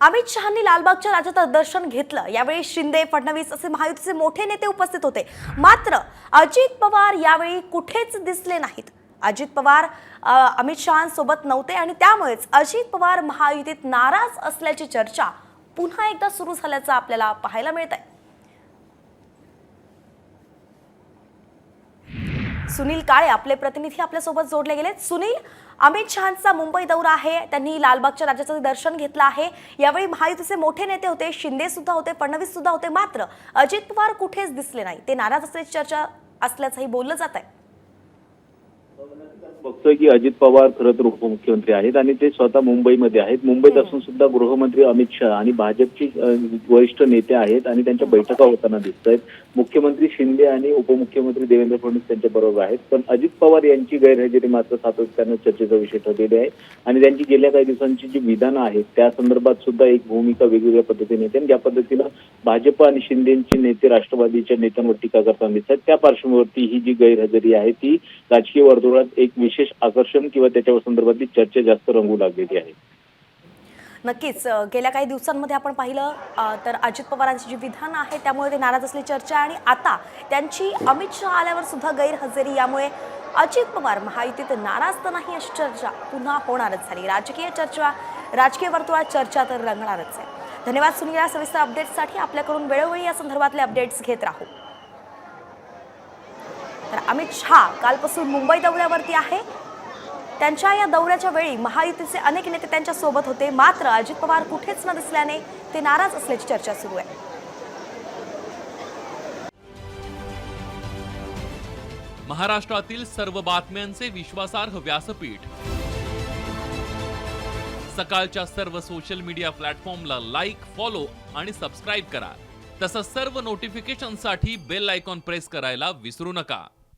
अमित शहानी लालबागच्या राजाचं दर्शन घेतलं. यावेळी शिंदे फडणवीस असे महायुतीचे मोठे नेते उपस्थित होते. मात्र अजित पवार यावेळी कुठेच दिसले नाहीत. अजित पवार अमित शहांसोबत नव्हते आणि त्यामुळेच अजित पवार महायुतीत नाराज असल्याची चर्चा पुन्हा एकदा सुरू झाल्याचं आपल्याला पाहायला मिळत आहे सुनील काळे आपले प्रतिनिधी आपल्यासोबत जोडले गेले सुनील अमित शहांचा मुंबई दौरा आहे. त्यांनी लालबागच्या राजाचं दर्शन घेतलं आहे. यावेळी महायुतीचे मोठे नेते होते शिंदे सुद्धा होते फडणवीस सुद्धा होते. मात्र अजित पवार कुठेच दिसले नाही. ते नाराज असल्याची चर्चा असल्याचंही बोललं जात आहे बघतोय की अजित पवार खरं तर उपमुख्यमंत्री आहेत आणि ते स्वतः मुंबईमध्ये आहेत. मुंबईत असून सुद्धा गृहमंत्री अमित शहा आणि भाजपची वरिष्ठ नेते आहेत आणि त्यांच्या बैठका होताना दिसत आहेत मुख्यमंत्री शिंदे आणि उपमुख्यमंत्री देवेंद्र फडणवीस त्यांच्या बरोबर आहेत. पण अजित पवार यांची गैरहजेरी मात्र सातत्यानं चर्चेचा विषय ठरलेली आहे. आणि त्यांची गेल्या काही दिवसांची जी विधानं आहेत त्या संदर्भात सुद्धा एक भूमिका वेगवेगळ्या पद्धतीने येते. आणि ज्या पद्धतीनं भाजप आणि शिंदेची नेते राष्ट्रवादीच्या नेत्यांवर टीका करताना दिसतात त्या पार्श्वभूमीवरती ही जी गैरहजेरी आहे ती राजकीय वर्तुळात एक विशेष आकर्षण किंवा त्याच्या संदर्भातली चर्चा जास्त रंगू लागलेली आहे. नक्कीच गेल्या काही दिवसांमध्ये आपण पाहिलं तर अजित पवारांची जी विधानं आहे त्यामुळे ते नाराज असली चर्चा आणि आता त्यांची अमित शहा आल्यावर सुद्धा गैरहजेरी यामुळे अजित पवार महायुतीत नाराज तर नाही अशी चर्चा पुन्हा होणारच झाली. राजकीय चर्चा राजकीय वर्तुळात चर्चा तर रंगणारच आहे. धन्यवाद सुनील या सविस्तर अपडेट्ससाठी आपल्याकडून वेळोवेळी या संदर्भातले अपडेट्स घेत राहू. तर अमित शहा कालपासून मुंबई दौऱ्यावरती आहे. त्यांच्या या दौऱ्याच्या वेळी महायुतीचे अनेक नेते त्यांच्यासोबत होते. मात्र अजित पवार कुठेच न दिसल्याने ते नाराज असल्याची चर्चा सुरू आहे. महाराष्ट्रातील सर्व बातम्यांचे विश्वासार्ह व्यासपीठ. सकाळच्या सर्व सोशल मीडिया प्लॅटफॉर्मला लाईक फॉलो आणि सबस्क्राईब करा. तसंच सर्व नोटिफिकेशनसाठी बेल आयकॉन प्रेस करायला विसरू नका.